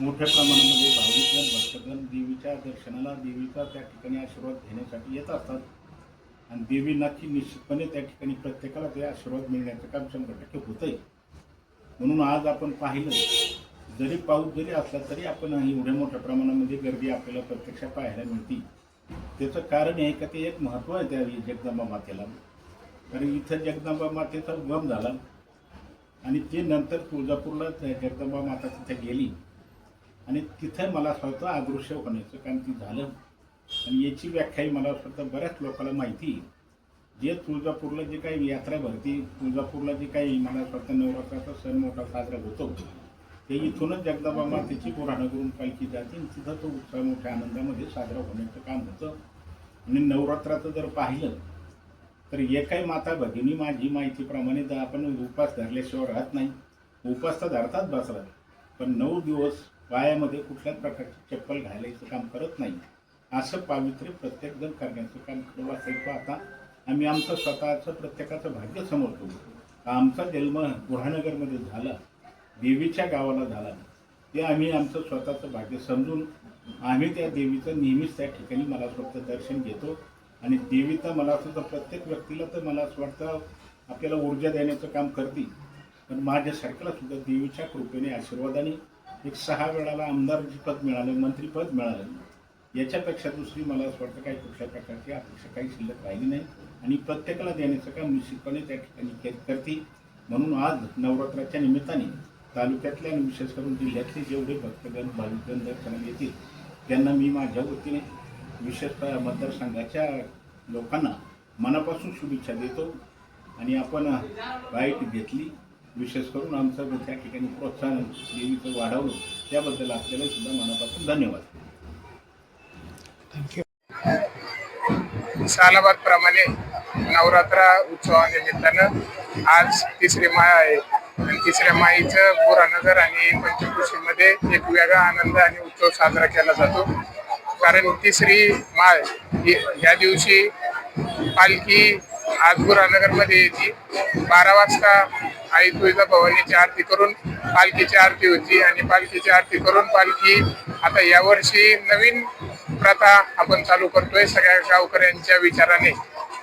मोठ्या प्रमाणामध्ये भाविकजण भक्तगण देवीच्या दर्शनाला देवीचा त्या ठिकाणी आशीर्वाद घेण्यासाठी येत असतात. आणि देवी निश्चितपणे त्या ठिकाणी प्रत्येकाला ते आशीर्वाद मिळण्याचं काम शंभर टक्के होतंय. म्हणून आज आपण पाहिलं जरी पाऊस जरी असला तरी आपण एवढ्या मोठ्या प्रमाणामध्ये गर्दी आपल्याला प्रत्यक्ष पाहायला मिळते. त्याचं कारण आहे का ते एक महत्त्व आहे त्या जगदंबा मातेला. कारण इथं जगदंबा मातेचा उगम झाला. आणि ते नंतर तुळजापूरला त्या जगदंबा माता तिथे गेली. आणि तिथं मला असं वाटतं अदृश्य होण्याचं कारण ती झालं. आणि याची व्याख्याही मला असं वाटतं बऱ्याच लोकांना माहिती जे तुळजापूरला जे काही यात्रा भरती तुळजापूरला जे काही मला असं वाटतं नवरात्राचा सण मोठा साजरा होतो ते इथूनच जगदाबा मातेची पुराणं करून पालखी जाते आणि तिथं तो उत्सव मोठ्या आनंदामध्ये साजरा होण्याचं काम होतं. आणि नवरात्राचं जर पाहिलं तर एकाही माता भगिनी माझी माहितीप्रमाणे जर आपण उपास धरल्याशिवाय राहत नाही. उपास तर धरतात बसला पण नऊ दिवस पायामध्ये कुठल्याच प्रकारची चप्पल घालायचं काम करत नाही. असं पावित्र्य प्रत्येकजण करण्याचं काम करत असायचं आता आम्ही आमचं स्वतःचं प्रत्येकाचं भाग्य समोर आमचा जन्म गुहानगरमध्ये झाला. देवीच्या गावाला झाला. ते आम्ही आमचं स्वतःचं भाग्य समजून आम्ही त्या देवीचं नेहमीच त्या ठिकाणी मला फक्त दर्शन घेतो. आणि देवी तर मला असं तर प्रत्येक व्यक्तीला तर मला असं वाटतं आपल्याला ऊर्जा देण्याचं काम करते. पण माझ्यासारख्याला सुद्धा देवीच्या कृपेने आशीर्वादाने एक सहा वेळाला आमदारची पद मिळालं मंत्रीपद मिळालं. याच्यापेक्षा दुसरी मला असं वाटतं काही कुठल्या प्रकारची अपेक्षा काही शिल्लक राहिली नाही. आणि प्रत्येकाला देण्याचं काम निश्चितपणे त्या ठिकाणी के- करते म्हणून आज नवरात्राच्या निमित्ताने तालुक्यातल्या आणि विशेष करून जिल्ह्यातले जेवढे भक्तगण भाविकगण दर्शनाला येतील त्यांना मी माझ्या वतीने विशेषतः मतदारसंघाच्या लोकांना मनापासून शुभेच्छा देतो. आणि आपण बाईट घेतली. विशेष करून आमचं म्हणजे त्या ठिकाणी प्रोत्साहन देवीचं वाढवलं त्याबद्दल आपल्याला सुद्धा मनापासून धन्यवाद. सालाबाद प्रमाणे नवरात्र उत्सवानिमित्तानं आज तिसरी माळ आहे. आणि तिसऱ्या माईचं बोरानगर आणि पंचकृषीमध्ये एक वेगळा आनंद आणि उत्सव साजरा केला जातो. कारण तिसरी माळ ह्या दिवशी पालखी आज बुरानगरमध्ये येते. बारा वाजता आई तुळजा भवानीची आरती करून पालखीची आरती होती आणि पालखीची आरती करून पालखी आता यावर्षी नवीन प्रथा आपण चालू करतोय सगळ्या गावकऱ्यांच्या विचाराने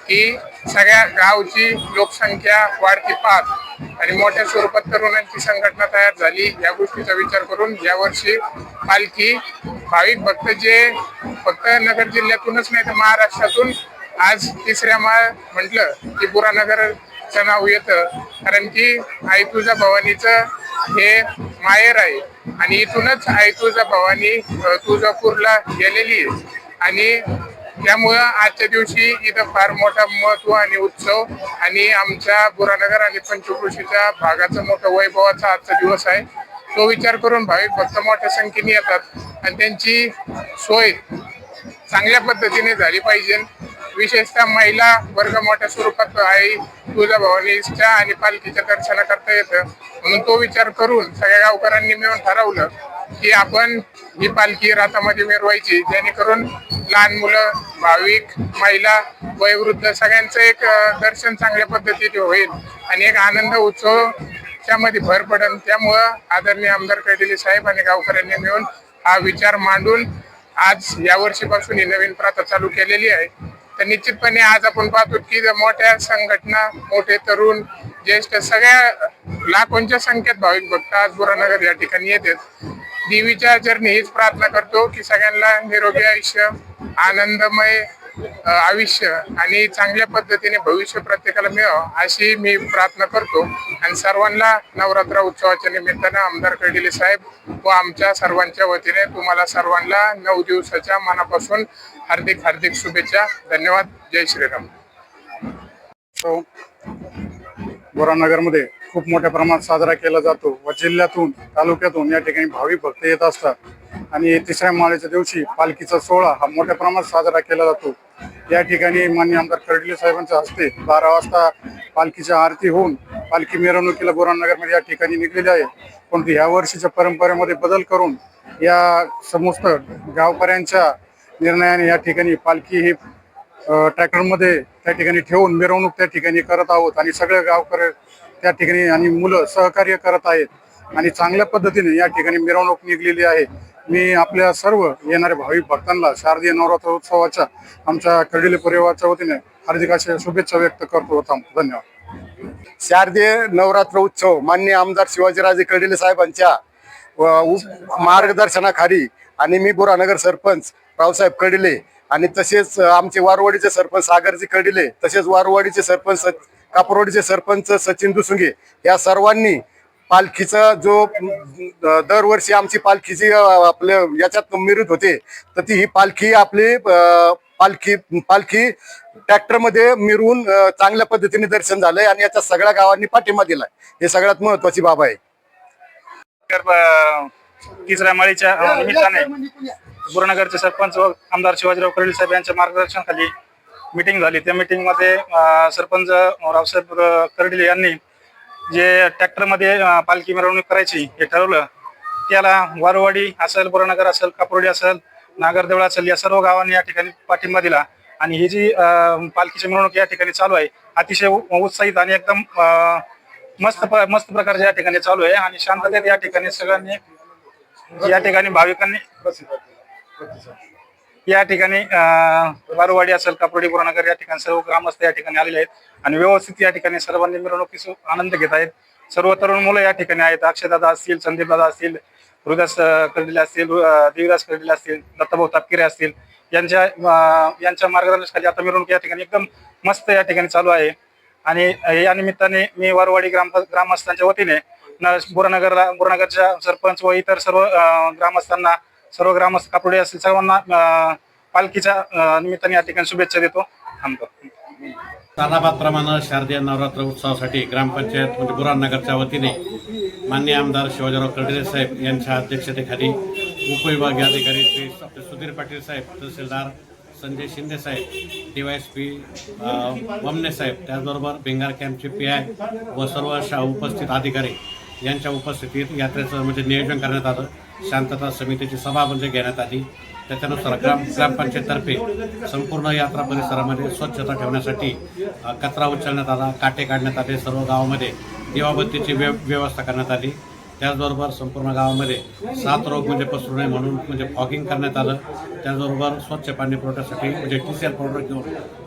की सगळ्या गावची लोकसंख्या वाढती पाहत आणि मोठ्या स्वरूपात तरुणांची संघटना तयार झाली. या गोष्टीचा विचार करून यावर्षी पालखी भाविक भक्त जे फक्त नगर जिल्ह्यातूनच नाही तर महाराष्ट्रातून आज तिसऱ्या माळ म्हटलं की बुरानगरचं नाव येतं. कारण की आई तुळजा भवानीचं हे माहेर आहे. आणि इथूनच आई तुळजा भवानी तुळजापूरला गेलेली आहे. आणि त्यामुळं आजच्या दिवशी इथं फार मोठा महत्त्व आणि उत्सव आणि आमच्या बुरानगर आणि पंचकृषीच्या भागाचा मोठं वैभवाचा आजचा दिवस आहे. तो विचार करून भाविक भक्त मोठ्या संख्येने येतात. आणि त्यांची सोय चांगल्या पद्धतीने झाली पाहिजे. विशेषतः महिला वर्ग मोठ्या स्वरूपात आई तुळजाभवानीच्या आणि पालखीच्या दर्शना करता येतं. म्हणून तो विचार करून सगळ्या गावकऱ्यांनी मिळून ठरवलं की आपण ही पालखी रातामध्ये मिरवायची. जेणेकरून लहान मुलं भाविक महिला वयोवृद्ध सगळ्यांचं एक दर्शन चांगल्या पद्धतीने होईल आणि एक आनंद उत्सव त्यामध्ये भर पडेल त्यामुळं आदरणीय आमदार कैदिले साहेब आणि गावकऱ्यांनी मिळून हा विचार मांडून आज या वर्षीपासून ही नवीन प्रथा चालू केलेली आहे. तर निश्चितपणे आज आपण पाहतो की मोठ्या संघटना मोठे तरुण ज्येष्ठ सगळ्या लाखोंच्या संख्येत भाविक भक्त आज बुरानगर या ठिकाणी येतात. देवीच्या चरणी हीच प्रार्थना करतो की सगळ्यांना निरोगी आयुष्य आनंदमय आयुष्य आणि चांगल्या पद्धतीने भविष्य प्रत्येकाला मिळावं अशी मी प्रार्थना करतो. आणि सर्वांना नवरात्र उत्सवाच्या निमित्तानं आमदार कडिले साहेब व आमच्या सर्वांच्या वतीने तुम्हाला सर्वांना नऊ दिवसाच्या मनापासून हार्दिक हार्दिक शुभेच्छा. धन्यवाद. जय श्रीराम. बोरानगरमध्ये खूप मोठ्या प्रमाणात साजरा केला जातो व जिल्ह्यातून तालुक्यातून या ठिकाणी भाविक भक्त येत असतात. आणि तिसऱ्या माळेच्या दिवशी पालखीचा सोहळा हा मोठ्या प्रमाणात साजरा केला जातो. या ठिकाणी मान्य आमदार कर्डिले साहेबांच्या हस्ते बारा वाजता पालखीच्या आरती होऊन पालखी मिरवणुकीला बोरानगरमध्ये या ठिकाणी निघलेली आहे. परंतु ह्या वर्षीच्या परंपरेमध्ये बदल करून या समस्त गावकऱ्यांच्या निर्णयाने या ठिकाणी पालखी ही ट्रॅक्टरमध्ये त्या ठिकाणी ठेवून मिरवणूक त्या ठिकाणी करत आहोत आणि सगळे गावकरी त्या ठिकाणी आणि मुलं सहकार्य करत आहेत. आणि चांगल्या पद्धतीने या ठिकाणी मिरवणूक निघलेली आहे. मी आपल्या सर्व येणाऱ्या भाविक भक्तांना शारदीय नवरात्र उत्सवाच्या आमच्या कडिले परिवाराच्या वतीने हार्दिक अशा शुभेच्छा व्यक्त करतो. होता धन्यवाद. शारदीय नवरात्र उत्सव मान्य आमदार शिवाजीराजे कडिले साहेबांच्या व मार्गदर्शनाखाली आणि मी बुरानगर सरपंच रावसाहेब कडिले आणि तसेच आमचे वारवाडीचे सरपंच सागरजी कडिले तसेच वारवाडीचे सरपंच कापरवाडीचे सरपंच सचिन दुसुंगे या सर्वांनी पालखीचा जो दरवर्षी आमची पालखीची अ, आपल्या याच्यात मिरत होते तर ती ही पालखी आपली पालखी पालखी ट्रॅक्टरमध्ये मिरवून चांगल्या पद्धतीने दर्शन झालंय आणि याच्या सगळ्या गावांनी पाठिंबा दिलाय. हे सगळ्यात महत्वाची बाब आहे. तिसऱ्या माळीच्या निमित्ताने बुरनगरचे सरपंच व आमदार शिवाजीराव कर्डिल साहेब यांच्या मार्गदर्शनाखाली मिटिंग झाली. त्या मिटिंगमध्ये अ, सरपंच रावसाहेब कर्डिले यांनी जे ट्रॅक्टरमध्ये पालखी मिरवणूक करायची हे ठरवलं त्याला वारवाडी असेल बुरनगर असेल कापरोडी असेल नागरदेवळा असेल या सर्व गावांनी या ठिकाणी पाठिंबा दिला. आणि ही जी पालखीची मिरवणूक या ठिकाणी चालू आहे अतिशय उत्साहित आणि एकदम मस्त मस्त प्रकारच्या या ठिकाणी चालू आहे आणि शांततेत या ठिकाणी सगळ्यांनी या ठिकाणी भाविकांनी या ठिकाणी बारुवाडी असेल कापरोडी पुरानगर या ठिकाणी सर्व ग्रामस्थ या ठिकाणी आलेले आहेत. आणि व्यवस्थित या ठिकाणी सर्वांनी मिरवणुकीस आनंद घेत आहेत. सर्व तरुण मुलं या ठिकाणी आहेत. अक्षयदादा असतील संदीपदादा असतील हृदयास कर्डिले असतील देवीदास कर्डिले असतील दत्ताभाऊ तापकिरे असतील. यांच्या यांच्या मार्गदर्शनाखाली आता मिरवणूक या ठिकाणी एकदम मस्त या ठिकाणी चालू आहे. आणि या निमित्ताने मी वारवाडी ग्राम ग्रामस्थांच्या वतीने बुरानगरला बुरानगरच्या सरपंच व इतर सर्व ग्रामस्थांना सर्व ग्रामस्थ कापडे असतील सर्वांना पालखीच्या निमित्ताने या ठिकाणी शुभेच्छा देतो. थांबतो तालाबादप्रमाणे शारदीय नवरात्र उत्सवासाठी ग्रामपंचायत म्हणजे बुरानगरच्या वतीने मान्य आमदार शिवाजीराव कर्डिले साहेब यांच्या अध्यक्षतेखाली उपविभागीय अधिकारी श्री आपले सुधीर पाटील साहेब तहसीलदार संजय शिंदे साहेब D Y S P Wamane साहेब त्याचबरोबर बेंगार कॅम्पचे पी आय व सर्व उपस्थित अधिकारी यांच्या उपस्थितीत यात्रेचं म्हणजे नियोजन करण्यात आलं. शांतता समितीची सभा म्हणजे घेण्यात आली. त्याच्यानुसार ग्राम ग्रामपंचायततर्फे संपूर्ण यात्रा परिसरामध्ये स्वच्छता ठेवण्यासाठी कचरा उचलण्यात आला काटे काढण्यात आले सर्व गावामध्ये दिवाबत्तीची व्य व्यवस्था करण्यात आली. त्याचबरोबर संपूर्ण गावामध्ये सात रोग म्हणजे पसरू नये म्हणून म्हणजे फॉगिंग करण्यात आलं. त्याचबरोबर स्वच्छ पाणी पुरवठ्यासाठी म्हणजे टी सी एल पावडर घेऊन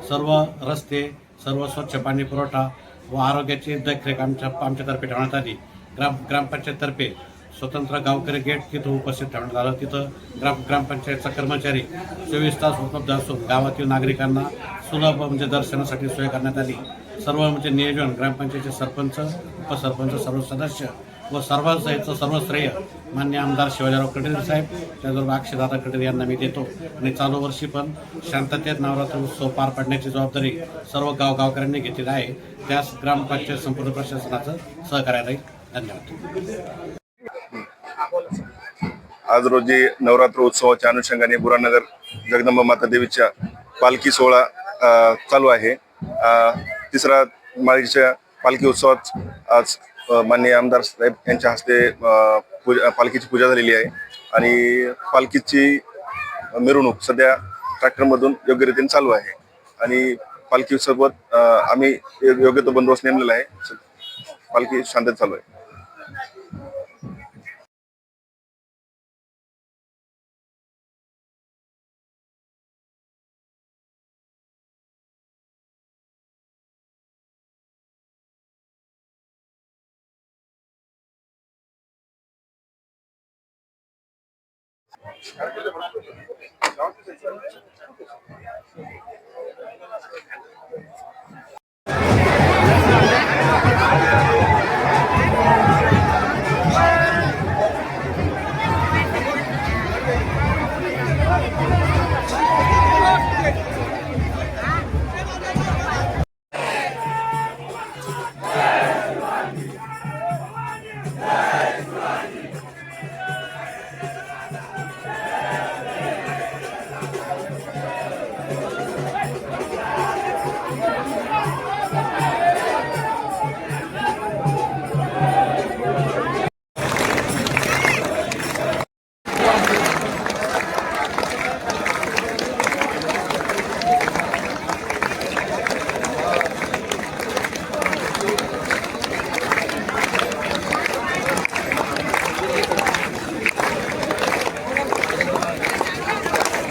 सर्व रस्ते सर्व स्वच्छ पाणी पुरवठा व आरोग्याची देखरेख आमच्या आमच्यातर्फे ठेवण्यात आली. ग्राम ग्रामपंचायततर्फे स्वतंत्र गावकरी गेट तिथं उपस्थित ठेवण्यात आलं. तिथं ग्राम ग्रामपंचायतचा कर्मचारी चोवीस तास उपलब्ध असून गावातील नागरिकांना सुलभ म्हणजे दर्शनासाठी सोय करण्यात आली. सर्व म्हणजे नियोजन ग्रामपंचायतचे सरपंच उपसरपंच सर्व सदस्य व सर्वांचं सर्व श्रेय मान्य आमदार शिवाजीराव कटेल साहेब त्याचबरोबर अक्षदादा कटेल यांना मी देतो. आणि चालू वर्षी पण शांततेत नवरात्र उत्सव पार पाडण्याची जबाबदारी सर्व गाव गावकऱ्यांनी घेतलेली आहे. त्यास ग्रामपंचायत संपूर्ण प्रशासनाचं सहकार्य राहील धन्यवाद. आज रोजी नवरात्र उत्सवाच्या अनुषंगाने बुरानगर जगदंबा माता देवीच्या पालखी सोहळा चालू आहे. तिसरा माळीच्या पालखी उत्सवात आज माननीय आमदार साहेब यांच्या हस्ते पूजा पालखीची पूजा झालेली आहे. आणि पालखीची मिरवणूक सध्या ट्रॅक्टरमधून योग्य रीतीने चालू आहे. आणि पालखीसोबत आम्ही योग्य तो बंदोबस्त नेमलेला आहे. पालखी शांतता चालू आहे. Thank you.